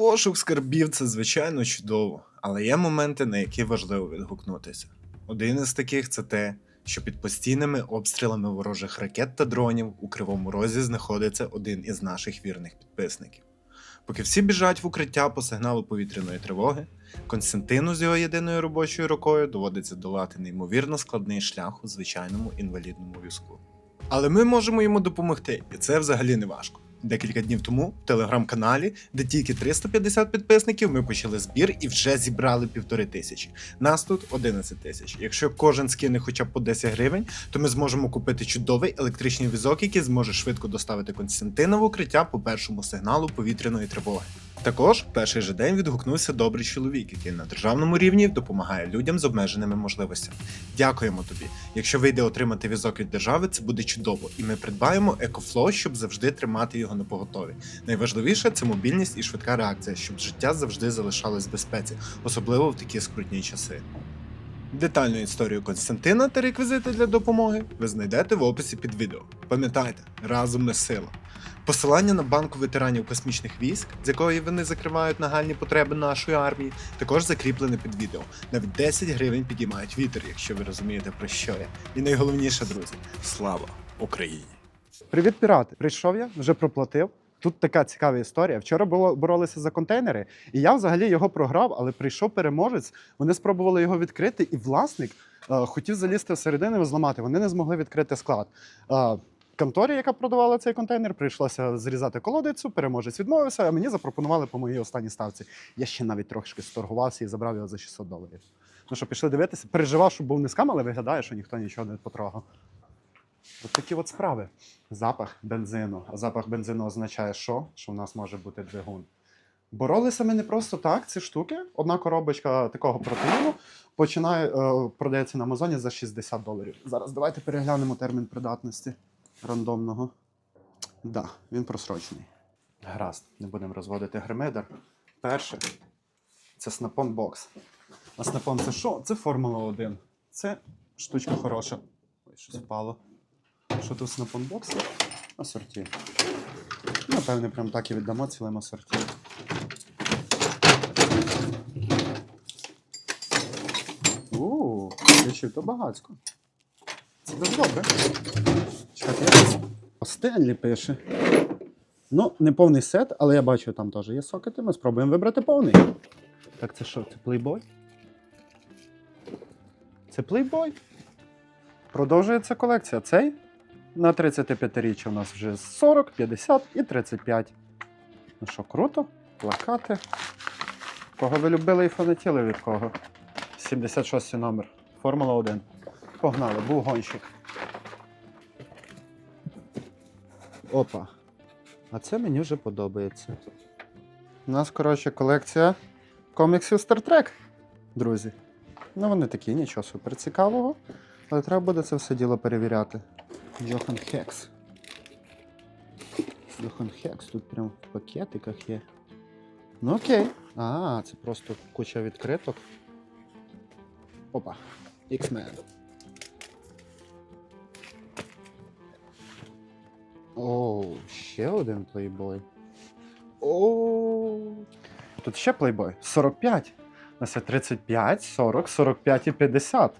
Пошук скарбів це звичайно чудово, але є моменти, на які важливо відгукнутися. Один із таких це те, що під постійними обстрілами ворожих ракет та дронів у Кривому Розі знаходиться один із наших вірних підписників. Поки всі біжать в укриття по сигналу повітряної тривоги, Константину з його єдиною робочою рукою доводиться долати неймовірно складний шлях у звичайному інвалідному візку. Але ми можемо йому допомогти, і це взагалі не важко. Декілька днів тому в телеграм-каналі, де тільки 350 підписників, ми почали збір і вже зібрали півтори тисячі. Нас тут 11 тисяч. Якщо кожен скине хоча б по 10 гривень, то ми зможемо купити чудовий електричний візок, який зможе швидко доставити Константина в укриття по першому сигналу повітряної тривоги. Також перший же день відгукнувся добрий чоловік, який на державному рівні допомагає людям з обмеженими можливостями. Дякуємо тобі. Якщо вийде отримати візок від держави, це буде чудово, і ми придбаємо екофло, щоб завжди тримати його на поготові. Найважливіше це мобільність і швидка реакція, щоб життя завжди залишалось в безпеці, особливо в такі скрутні часи. Детальну історію Константина та реквізити для допомоги ви знайдете в описі під відео. Пам'ятайте, разом ми сила. Посилання на банку ветеранів космічних військ, з якої вони закривають нагальні потреби нашої армії, також закріплене під відео. Навіть 10 гривень підіймають вітер, якщо ви розумієте про що я. І найголовніше, друзі, слава Україні! Привіт, пірати! Прийшов я, вже проплатив. Тут така цікава історія. Вчора було боролися за контейнери, і я взагалі його програв, але прийшов переможець. Вони спробували його відкрити, і власник е, хотів залізти всередину і зламати. Вони не змогли відкрити склад. Е, Конторі, яка продавала цей контейнер, прийшлося зрізати колодицю, переможець відмовився, а мені запропонували по моїй останній ставці. Я ще навіть трошки сторгувався і забрав його за 600 доларів. Ну що, пішли дивитися. Переживав, що був не скам, але виглядає, що ніхто нічого не потрогав. От такі от справи. Запах бензину. А запах бензину означає, що? Що в нас може бути двигун. Боролися ми не просто так, ці штуки. Одна коробочка такого протеїну починає, е, продається на Амазоні за 60 доларів. Зараз давайте переглянемо термін придатності рандомного. Да, він просрочений. Гаразд, не будемо розводити гримедер. Перше це Snap-on Box. А Snap-on це що? Це Формула 1. Це штучка хороша. Ой, щось впало. Що тут в Snap-on Асорті. Напевне, прям так і віддамо цілим асорті. Ууу, речів то багацько. Це дуже добре. Чекайте, якось Стенлі пише. Ну, не повний сет, але я бачу, там теж є сокети. Ми спробуємо вибрати повний. Так, це що? Це плейбой? Це плейбой? Продовжується колекція. Цей на 35-річчя у нас вже 40, 50 і 35. Ну що, круто? Плакати. Кого ви любили і фанатіли від кого? 76 номер. Формула 1. Погнали, був гонщик. Опа. А це мені вже подобається. У нас, коротше, колекція коміксів Star Trek, друзі. Ну, вони такі, нічого супер цікавого. Але треба буде це все діло перевіряти. Йохан Хекс. Йохан Хекс тут прям в пакетиках є. Ну окей. А, це просто куча відкриток. Опа. X-Men. Оу, ще один плейбой. Оу. Тут ще плейбой. 45. У нас є 35, 40, 45 і 50.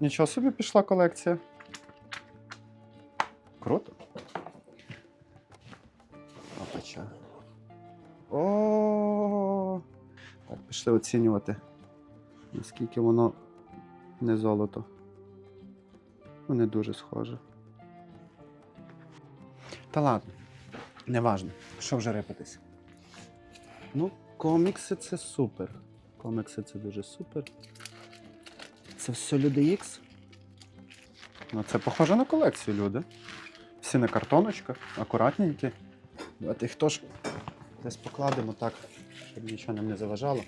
Нічого собі пішла колекція. Круто. Опача. О. Так, пішли оцінювати. Наскільки воно не золото. Ну, не дуже схоже. Та ладно, неважно. Що вже репатись. Ну, комікси це супер. Комікси це дуже супер. Це все люди X. Ну, це похоже на колекцію люди. Всі на картоночках, акуратненькі. Давайте їх хто ж десь покладемо так, щоб нічого нам не заважало.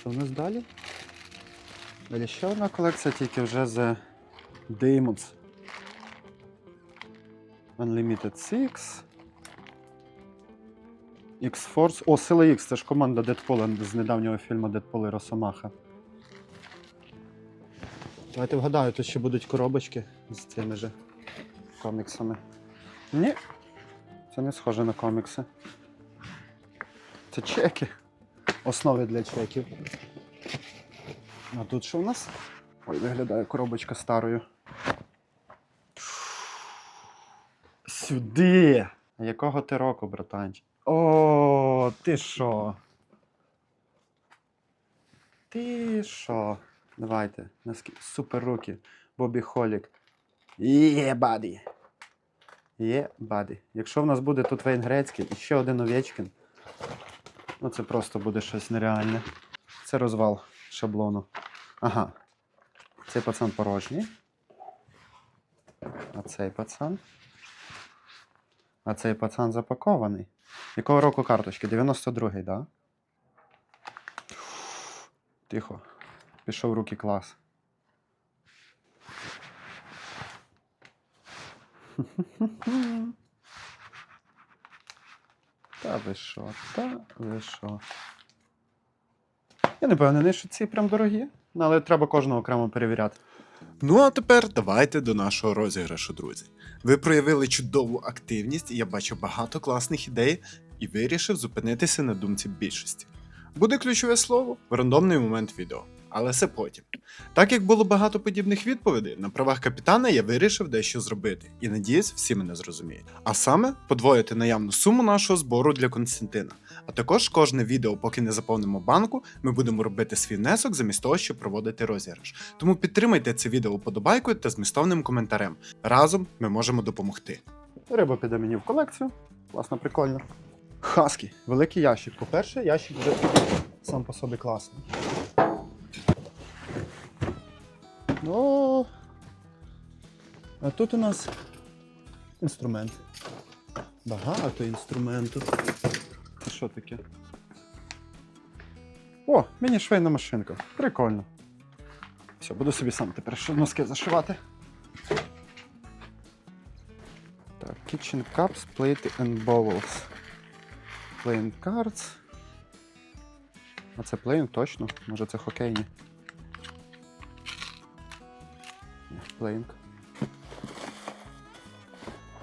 Що в нас далі? Далі ще одна колекція, тільки вже з Demons. Unlimited Six. X-Force. О, Сила X, це ж команда Дедпола з недавнього фільму Дедпол і Росомаха. Давайте вгадаю, тут ще будуть коробочки з цими же коміксами. Ні, це не схоже на комікси. Це чеки. Основи для чеків. А тут що у нас? Ой, виглядає коробочка старою. Сюди! Якого ти року, братанчик? О, ти що? Ти що? Давайте. Супер руки. Бобі Холік. Є, баді. Є, баді. Якщо в нас буде тут Вейн Грецький і ще один Овечкін, ну це просто буде щось нереальне. Це розвал шаблону. Ага. Цей пацан порожній. А цей пацан. А цей пацан запакований. Якого року карточки? 92-й, так? Да? Тихо. Пішов руки клас. Та ви що, та ви що. Я не певний, що ці прям дорогі, але треба кожного окремо перевіряти. Ну а тепер давайте до нашого розіграшу, друзі. Ви проявили чудову активність, я бачу багато класних ідей і вирішив зупинитися на думці більшості. Буде ключове слово в рандомний момент відео, але це потім. Так як було багато подібних відповідей, на правах капітана я вирішив дещо зробити, і надіюсь, всі мене зрозуміють. А саме подвоїти наявну суму нашого збору для Константина. А також кожне відео, поки не заповнимо банку, ми будемо робити свій внесок замість того, щоб проводити розіграш. Тому підтримайте це відео подобайкою та змістовним коментарем. Разом ми можемо допомогти. Риба піде мені в колекцію. Класно, прикольно. Хаскі. Великий ящик. По-перше, ящик вже сам по собі класний. Ну. А тут у нас інструмент. Багато інструменту. Це що таке? О, мені швейна машинка. Прикольно. Все, буду собі сам тепер носки зашивати. Так, Kitchen Cups, Plate and Bowls. Playing Cards. А це Playing точно? Може це хокейні? Ні, Playing.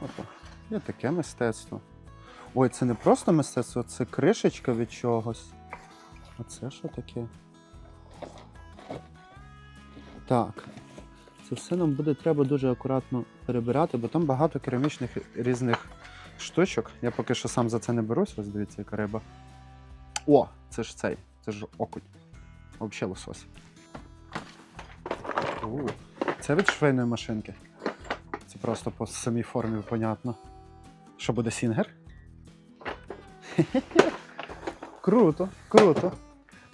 Опа. Є таке мистецтво. Ой, це не просто мистецтво, це кришечка від чогось. А це що таке? Так. Це все нам буде треба дуже акуратно перебирати, бо там багато керамічних різних штучок. Я поки що сам за це не берусь, ось дивіться, яка риба. О, це ж цей, це ж окунь. Взагалі лосось. Це від швейної машинки. Це просто по самій формі понятно. Що буде сінгер? Круто, круто.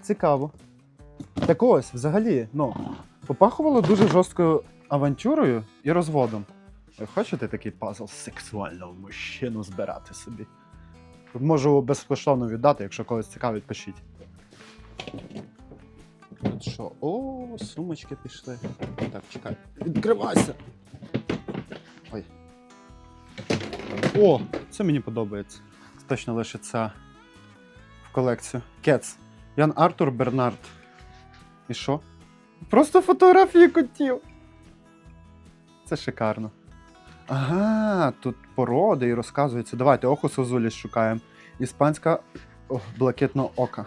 Цікаво. Так ось, взагалі, ну, попахувало дуже жорсткою авантюрою і розводом. Ви хочете такий пазл сексуального мужчину збирати собі? Можу безкоштовно віддати, якщо когось цікавить, пишіть. Тут що? О, сумочки пішли. Так, чекай. Відкривайся! Ой. О, це мені подобається. Точно лишиться в колекцію. Кец. Ян Артур Бернард. І що? Просто фотографії котів. Це шикарно. Ага, тут породи і розказується. Давайте оху Созуліс шукаємо. Іспанська блакитного ока.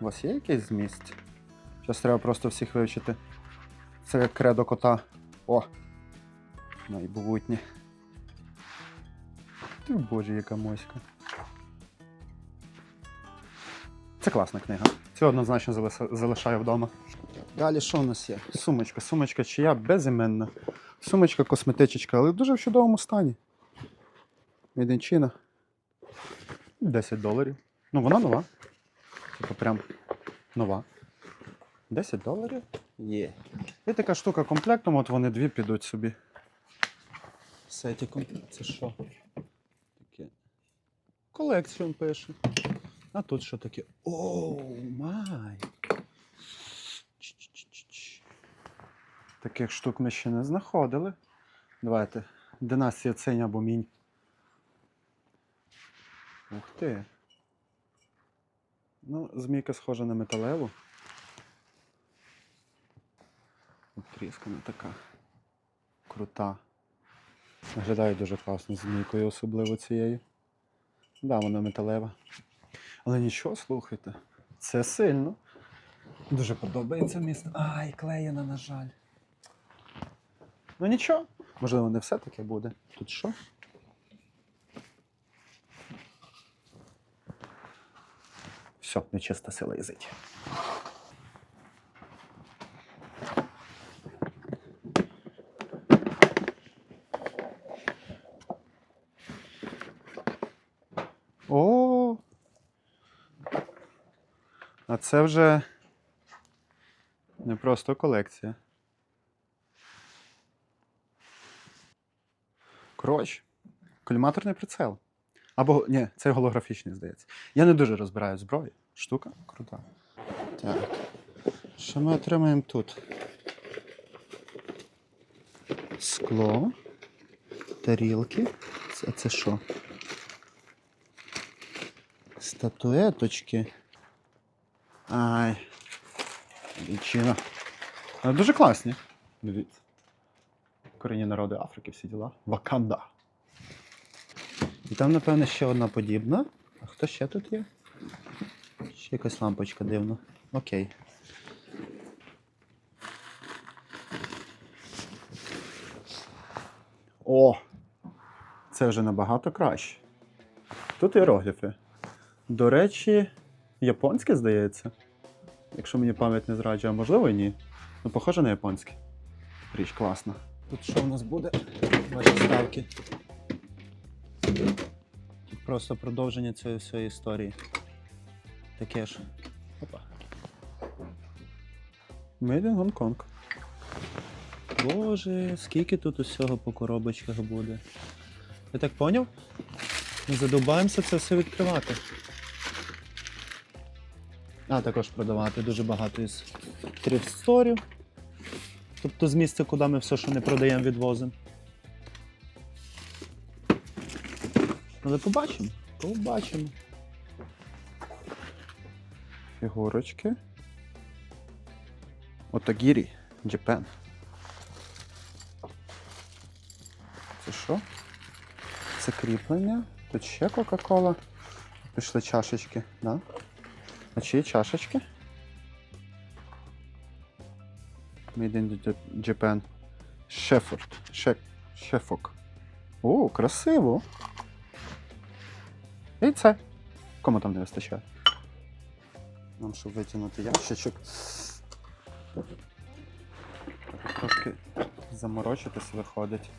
У вас є якийсь зміст? Зараз треба просто всіх вивчити. Це як кредо кота. О! Найбутнє. Ти боже, яка моська. Це класна книга. Це однозначно залишаю вдома. Далі що у нас є? Сумочка. Сумочка чия безіменна. Сумочка косметичечка, але дуже в чудовому стані. Міденчина. 10 доларів. Ну, вона нова. Типу прям нова. 10 доларів? Є. І така штука комплектом, от вони дві підуть собі. Сеті комплект. Це що? Таке. Колекцію пише. А тут що таке? Оу, май! Таких штук ми ще не знаходили. Давайте. Династія цень або мінь. Ух ти. Ну, змійка схожа на металеву. Тріскана така. Крута. Виглядає дуже класно з змійкою, особливо цією. Да, вона металева. Але нічого, слухайте, це сильно. Дуже подобається місто. Ай, клеєна, на жаль. Ну нічого, можливо, не все таке буде. Тут що? Все, нечиста сила язить. О. А це вже не просто колекція. Коротше, коліматорний прицел. Або ні, це голографічний, здається. Я не дуже розбираю зброю. Штука крута. Так. Що ми отримаємо тут? Скло, тарілки. Це, це що? Статуеточки. Ай. Лічина. Дуже класні. Дивіться. Корінні народи Африки, всі діла. Ваканда. І там, напевно, ще одна подібна. А хто ще тут є? Ще якась лампочка дивна. Окей. О! Це вже набагато краще. Тут іерогліфи. До речі, японське, здається. Якщо мені пам'ять не зраджує, а можливо і ні. Ну, похоже на японське. Річ класна. Тут що в нас буде? Ваші ставки. Тут просто продовження цієї всієї історії. Таке ж. Опа. Made in Hong Kong. Боже, скільки тут усього по коробочках буде. Я так поняв? Ми задовбаємося це все відкривати. А також продавати дуже багато із трифсторів. Тобто з місця, куди ми все, що не продаємо, відвозимо. Але побачимо. Побачимо. Фігурочки. Отагірі, Japan. Це що? Це кріплення. Тут ще Кока-Кола. Пішли чашечки, да? А чи є чашечки? Made in Japan. Шефорд. Шек. Шефок. О, красиво. І це. Кому там не вистачає? Нам, щоб витягнути ящичок. Трошки заморочитись виходить.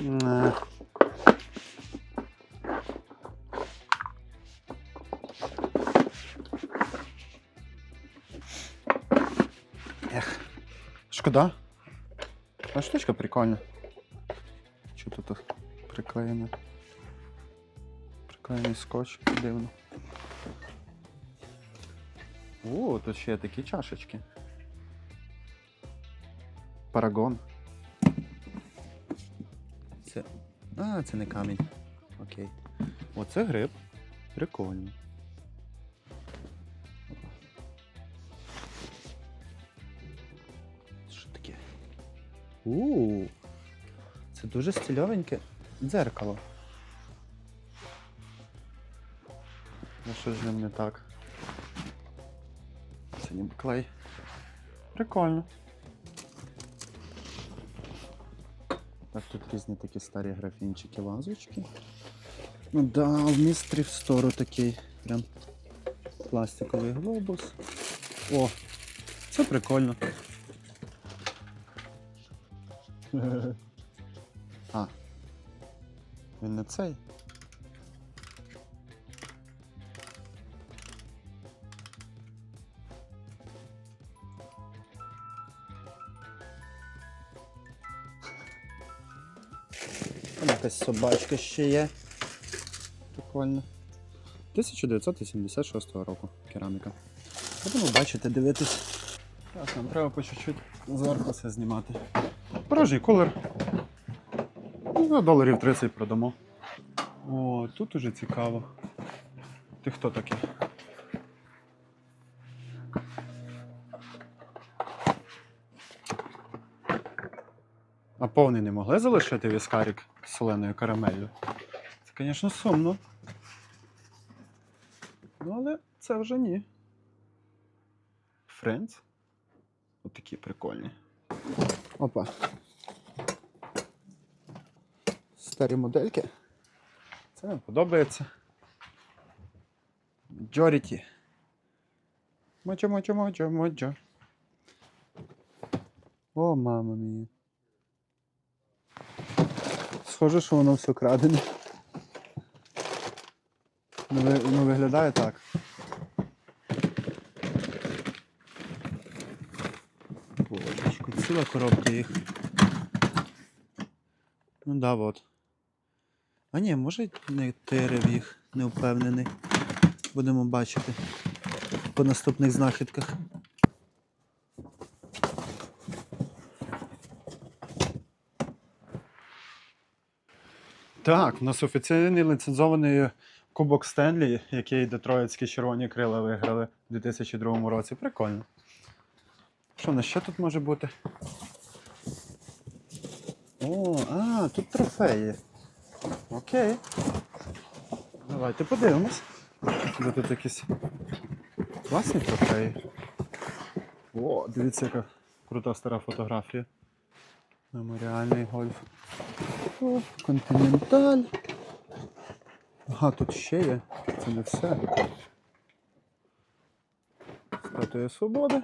Не. Шкода. А штучка прикольна. Що тут приклеєно? Приклеєний скотч, дивно. О, тут ще такі чашечки. Парагон. Це. А, це не камінь. Окей. Оце гриб. Прикольно. У. Це дуже стильовеньке дзеркало. Ну що ж з ним не так? Це ніби клей. Прикольно. Так, тут різні такі старі графінчики, вазочки. Ну да, в містрі в стору такий прям пластиковий глобус. О, це прикольно. А. Він не цей. Якась собачка ще є. Прикольно. 1986 року кераміка. Будемо бачити, дивитись. Так, нам треба по чуть-чуть зверху все знімати. Порожній колер. Ну, За доларів 30 продамо. О, тут уже цікаво. Ти хто такий? А повний не могли залишити віскарік з соленою карамеллю? Це звісно, сумно. Ну, але це вже ні. Friends. Отакі прикольні. Опа. Старі модельки. Це мені подобається. Majority. Моджо, моджо, моджо, моджо. О, мама мія. Схоже, що воно все крадене. Ну, ну виглядає так. Ціла коробка їх. Ну да, от. А ні, може не тирив їх, не впевнений. Будемо бачити по наступних знахідках. Так, у нас офіційний ліцензований Кубок Стенлі, який Детроїтські червоні крила виграли у 2002 році. Прикольно. Що у нас ще тут може бути? О, а, тут трофеї. Окей. Давайте подивимось. Бо тут якісь класні трофеї. О, дивіться, яка крута стара фотографія. Меморіальний гольф. О, континенталь. Ага, тут ще є. Це не все. Статуя свободи.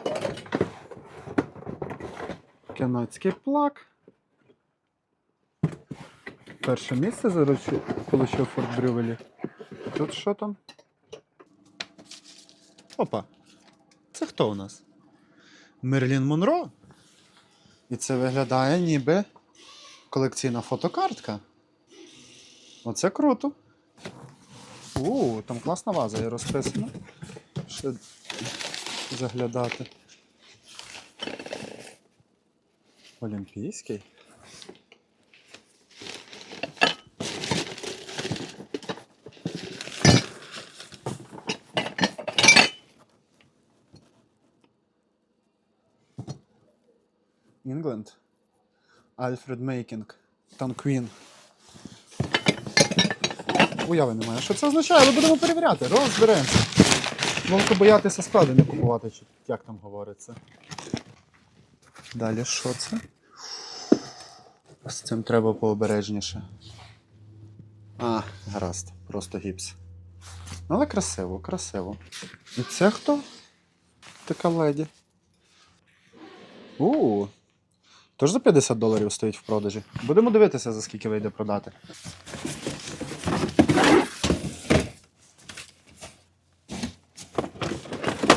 Канадський плак. Перше місце заручив, отримав Форт Брювелі. Тут що там? Опа. Це хто у нас? Мерлін Монро. І це виглядає ніби колекційна фотокартка. Оце круто. У, там класна ваза є розписана. Ще заглядати. Олімпійський. Інгленд. Альфред Мейкінг. Танквін. Уяви немає. Що це означає? Але будемо перевіряти. Розберемося. Можете боятися склади не купувати, чи як там говориться. Далі що це? З цим треба пообережніше. А, гаразд, просто гіпс. Ну, Але красиво, красиво. І це хто? Така леді. У. Тож за 50 доларів стоїть в продажі. Будемо дивитися, за скільки вийде продати.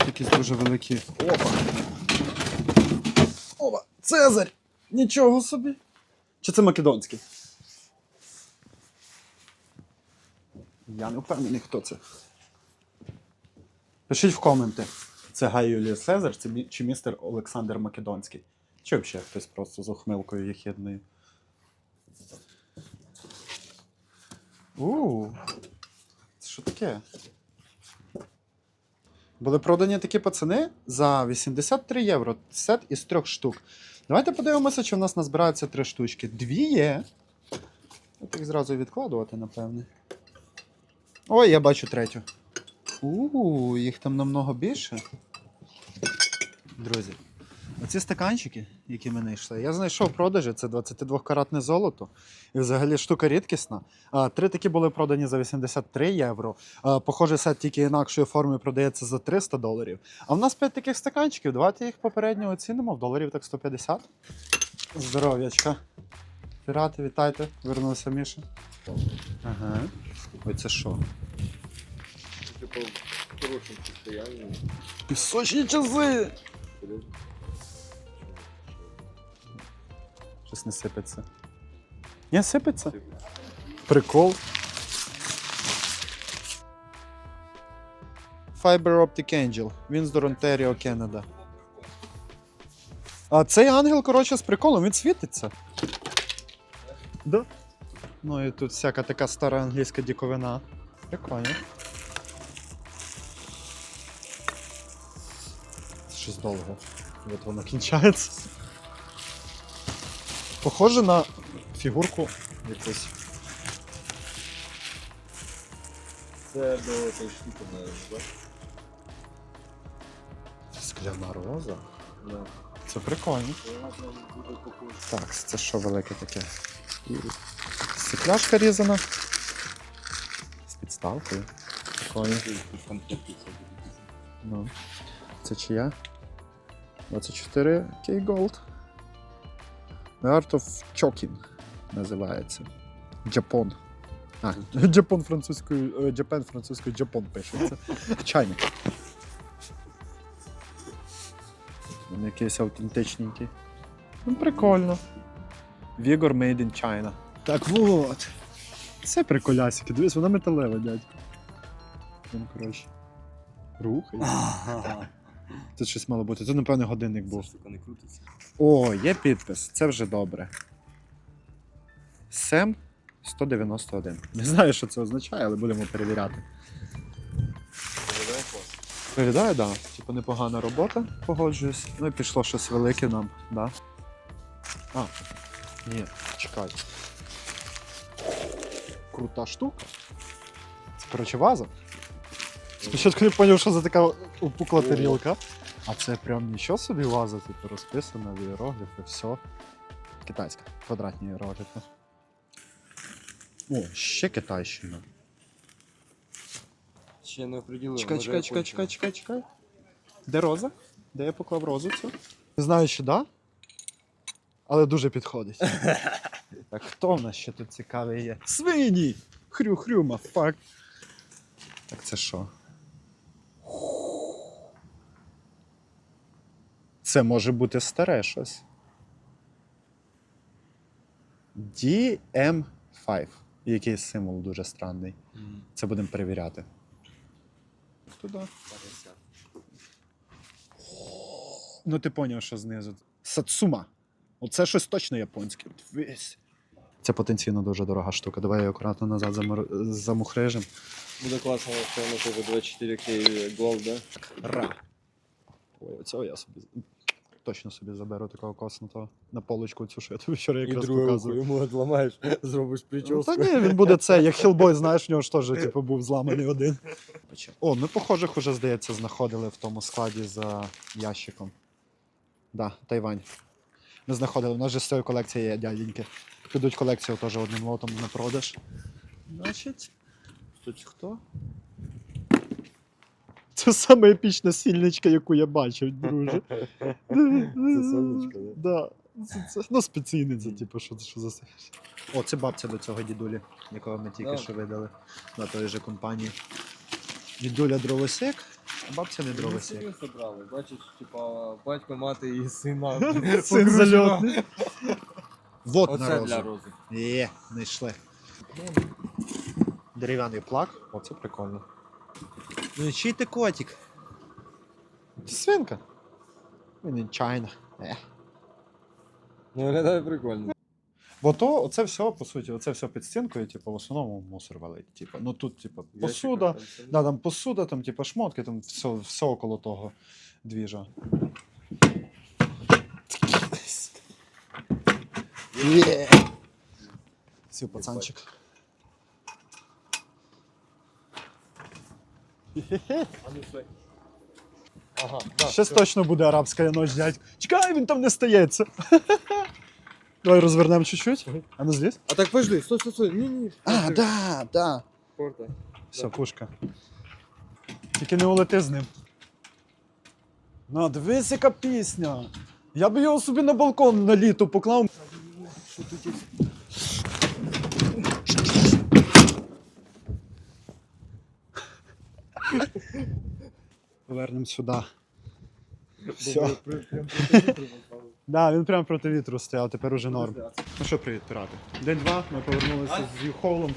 Якісь дуже великі. Опа. Цезарь! Нічого собі! Чи це македонський? Я не впевнений, хто це. Пишіть в коменти. Це Гай Юліус Цезар чи містер Олександр Македонський. Чи взагалі хтось просто з ухмилкою єхідною. У. Це що таке? Були продані такі пацани за 83 євро. Сет із трьох штук. Давайте подивимося, чи в нас назбирається три штучки. Дві є. От їх зразу відкладувати, напевне. Ой, я бачу третю. У, їх там намного більше. Друзі, оці стаканчики, які ми знайшли, я знайшов продажі, це 22-каратне золото. І взагалі штука рідкісна. Три такі були продані за 83 євро. А, Похожий сет тільки інакшої форми продається за 300 доларів. А в нас 5 таких стаканчиків. Давайте їх попередньо оцінимо в доларів так 150. Здоров'ячка. Пірати, вітайте, вернувся Міша. Ага. Ой, це що? Типа в хорошем состоянии. Пісочні часи! Щось не сипеться. Ні, сипеться? Прикол. Fiber Optic Angel. Windsor, Ontario, Canada. А цей ангел, коротше, з приколом, він світиться. Да. Ну і тут всяка така стара англійська діковина. Прикольно. Це щось довго. От воно кінчається. Похоже на фігурку якусь. Це до тої штуки, так? Скляна роза. Да. Це прикольно. Так, це що велике таке? Стекляшка різана. З підставкою. Прикольно. Ну. Це чия? 24 K Gold. The Art of Choking називається. Джапон. А, Джапон французькою, Джапен французькою Джапон пишеться. Чайник. Він якийсь автентичненький. Ну, прикольно. Vigor made in China. Так вот. Це приколясики. Дивись, вона металева, дядько. Ну, коротше. Рухай. Тут щось мало бути. Тут, напевно, годинник Ця був. штука не крутиться. О, є підпис. Це вже добре. Сем 191. Не знаю, що це означає, але будемо перевіряти. Виглядає, так. Да. Типу непогана робота, погоджуюсь. Ну і пішло щось велике нам, да? А, ні, чекай. Крута штука. Це, коротше, ваза. Спочатку не зрозумів, що за така опукла тарілка. А це прям нічого собі ваза, типу, розписана в іерогліфи, все. Китайська, квадратні іерогліфи. О, ще китайщина. Ще не оприділили. Чекай, чекай, чекай, чекай, чекай, чекай. Де роза? Де я поклав розу цю? Не знаю, що да. Але дуже підходить. так хто в нас ще тут цікавий є? Свині! Хрю-хрю, мафак. Так це що? Це може бути старе щось. DM5. Якийсь символ дуже странний. Це будемо перевіряти. Туди. Ну, ти поняв, що знизу. Сацума. Оце щось точно японське. Дивись. Це потенційно дуже дорога штука. Давай її акуратно назад замухрижим. Буде класно, якщо воно тебе 24К Gold, да? Ра. Ой, цього я собі точно собі заберу такого коснутого на полочку цю, що я тобі вчора якраз показував. йому відламаєш, зробиш Ну, Та ні, він буде це, як Хілбой, знаєш, в нього ж теж типу, був зламаний один. О, ми похожих уже, здається, знаходили в тому складі за ящиком. Да, Тайвань. Ми знаходили, у нас же з цієї колекції є дяденьки. Підуть колекцію теж одним лотом на продаж. Значить, тут хто? Це саме епічна сільничка, яку я бачив, друже. Це сонечко, да? Да. Це, це, ну, спеційне, це типу, що, що за це. О, це бабця до цього дідулі, якого ми тільки Да. що видали на той же компанії. Дідуля дровосек, а бабця не Ми дровосек. серйозно брали, бачиш, типа, батько, мати і сина. Син зальотний. Вот на Оце для розу. рози. Є, знайшли. Дерев'яний плак. О, це прикольно. Ну чий ти котик? Це свинка. Він чайна. Е. Ну, виглядає прикольно. Бо то оце все, по суті, оце все під стінкою, типу, в основному мусор валить. Типу. Ну тут, типу, посуда, там, да, там посуда, там, типу, шмотки, там все, все около того двіжа. Є! Сів пацанчик. А ну, стой. Ага, да, Щас точно буде арабська ніч, дядь. Чекай, він там не стається. Давай розвернемо чуть-чуть. А ну зліз. А так подожди, стой, стой, стой. Ні, ні. А, да, да. Порта. Все, пушка. Тільки не улети з ним. На, дивись, яка пісня. Я б його собі на балкон на літо поклав. Що тут є? Повернемо сюди. Все. Да, він прямо проти вітру стояв, тепер уже норм. Ну що, привіт, пірати. День-два, ми повернулися з Юхолом.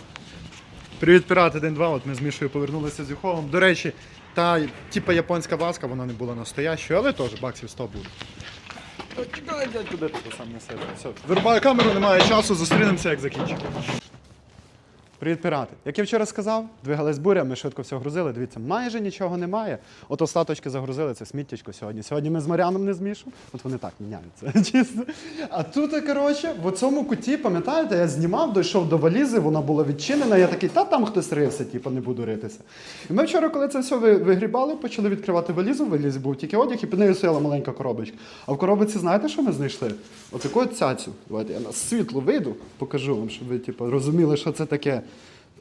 Привіт, пірати, день-два. От ми з Мішою повернулися з Юхолом. До речі, та типа японська васка, вона не була настоящою, але теж баксів 100 буде. О, Чекай, дядько, де ти сам не себе. Все. Вирубаю камеру, немає часу, зустрінемося, як закінчимо. Привіт, пірати. Як я вчора сказав, двигалась буря, ми швидко все грузили. Дивіться, майже нічого немає. От остаточки загрузили, це сміттячко сьогодні. Сьогодні ми з Маріаном не змішуємо. От вони так міняються. Чесно. А тут, коротше, в цьому куті, пам'ятаєте, я знімав, дійшов до валізи, вона була відчинена. Я такий, та там хтось рився, типу, не буду ритися. І ми вчора, коли це все ви- вигрібали, почали відкривати валізу. В валізі був тільки одяг, і під нею стояла маленька коробочка. А в коробці, знаєте, що ми знайшли? Отаку от цяцю. Давайте я на світло вийду, покажу вам, щоб ви типу, розуміли, що це таке.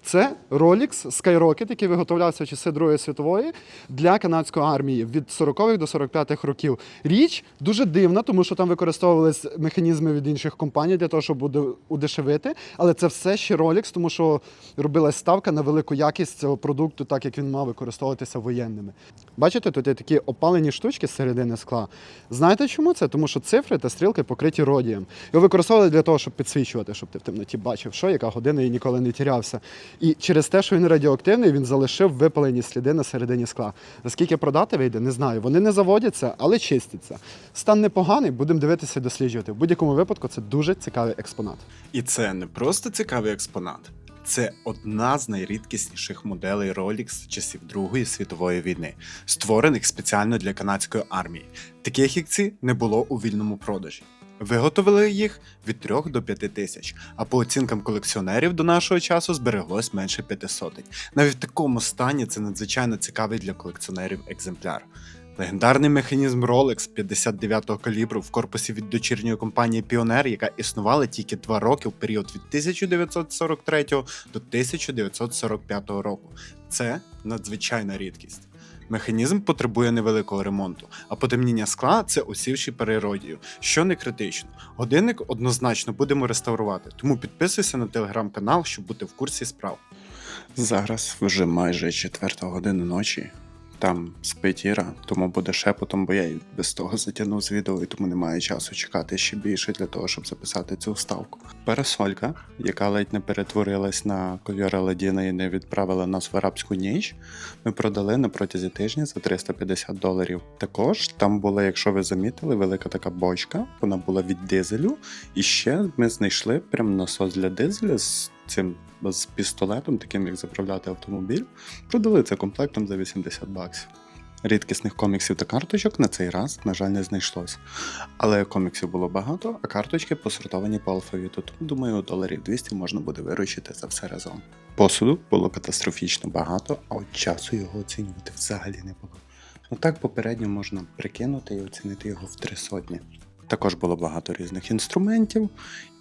Це Rolex Skyrocket, який виготовлявся в часи Другої світової для канадської армії від 40-х до 45-х років. Річ дуже дивна, тому що там використовувались механізми від інших компаній для того, щоб уде- удешевити. Але це все ще Rolex, тому що робилась ставка на велику якість цього продукту, так як він мав використовуватися воєнними. Бачите, тут є такі опалені штучки з середини скла. Знаєте чому це? Тому що цифри та стрілки покриті родієм. Його використовували для того, щоб підсвічувати, щоб ти в темноті бачив, що яка година і ніколи не тірявся. І через те, що він радіоактивний, він залишив випалені сліди на середині скла. Наскільки продати вийде, не знаю. Вони не заводяться, але чистяться. Стан непоганий, будемо дивитися досліджувати. В будь-якому випадку це дуже цікавий експонат. І це не просто цікавий експонат. Це одна з найрідкісніших моделей Rolex часів Другої світової війни, створених спеціально для канадської армії. Таких як ці не було у вільному продажі. Виготовили їх від 3 до 5 тисяч, а по оцінкам колекціонерів до нашого часу збереглось менше 500. Навіть в такому стані це надзвичайно цікавий для колекціонерів екземпляр. Легендарний механізм Rolex 59-го калібру в корпусі від дочірньої компанії Pioneer, яка існувала тільки два роки в період від 1943 до 1945 року. Це надзвичайна рідкість. Механізм потребує невеликого ремонту, а потемніння скла це осівші переродію, що не критично. Годинник однозначно будемо реставрувати, тому підписуйся на телеграм-канал, щоб бути в курсі справ. Зараз вже майже четверта година ночі. Там спить Іра, тому буде шепотом, бо я і без того затягнув з відео, і тому немає часу чекати ще більше для того, щоб записати цю вставку. Парасолька, яка ледь не перетворилась на ковір Аладдіна і не відправила нас в арабську ніч, ми продали на протязі тижня за 350 доларів. Також там була, якщо ви замітили, велика така бочка, вона була від дизелю. І ще ми знайшли прям насос для дизеля з цим з пістолетом, таким як заправляти автомобіль. Продали це комплектом за 80 баксів. Рідкісних коміксів та карточок на цей раз, на жаль, не знайшлось. Але коміксів було багато, а карточки посортовані по алфавіту, тому думаю, доларів 200 можна буде виручити за все разом. Посуду було катастрофічно багато, а от часу його оцінювати взагалі не було. Ну так попередньо можна прикинути і оцінити його в три сотні. Також було багато різних інструментів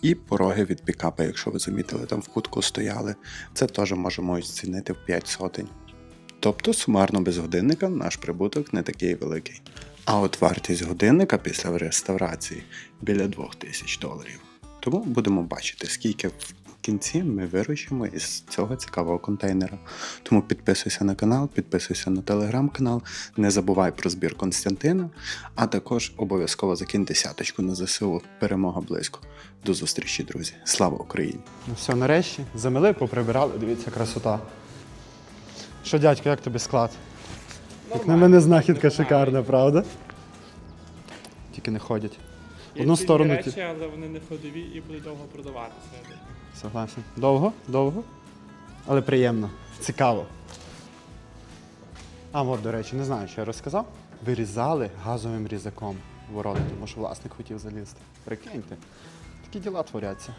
і пороги від пікапа, якщо ви замітили, там в кутку стояли. Це теж можемо оцінити в 5 сотень. Тобто, сумарно без годинника наш прибуток не такий великий. А от вартість годинника після реставрації біля 2000 доларів. Тому будемо бачити, скільки кінці ми виручимо із цього цікавого контейнера. Тому підписуйся на канал, підписуйся на телеграм-канал, не забувай про збір Константина, а також обов'язково закинь десяточку на ЗСУ. Перемога близько. До зустрічі, друзі. Слава Україні! Ну все, нарешті, замили, поприбирали, дивіться, красота. Що, дядько, як тобі склад? Як на мене знахідка шикарна, правда? Тільки не ходять. Є Одну цінні сторону речі, але вони не ходові і будуть довго продаватися. Согласен. Довго, довго, але приємно, цікаво. А, от, до речі, не знаю, що я розказав. Вирізали газовим різаком ворота, тому що власник хотів залізти. Прикиньте, такі діла творяться.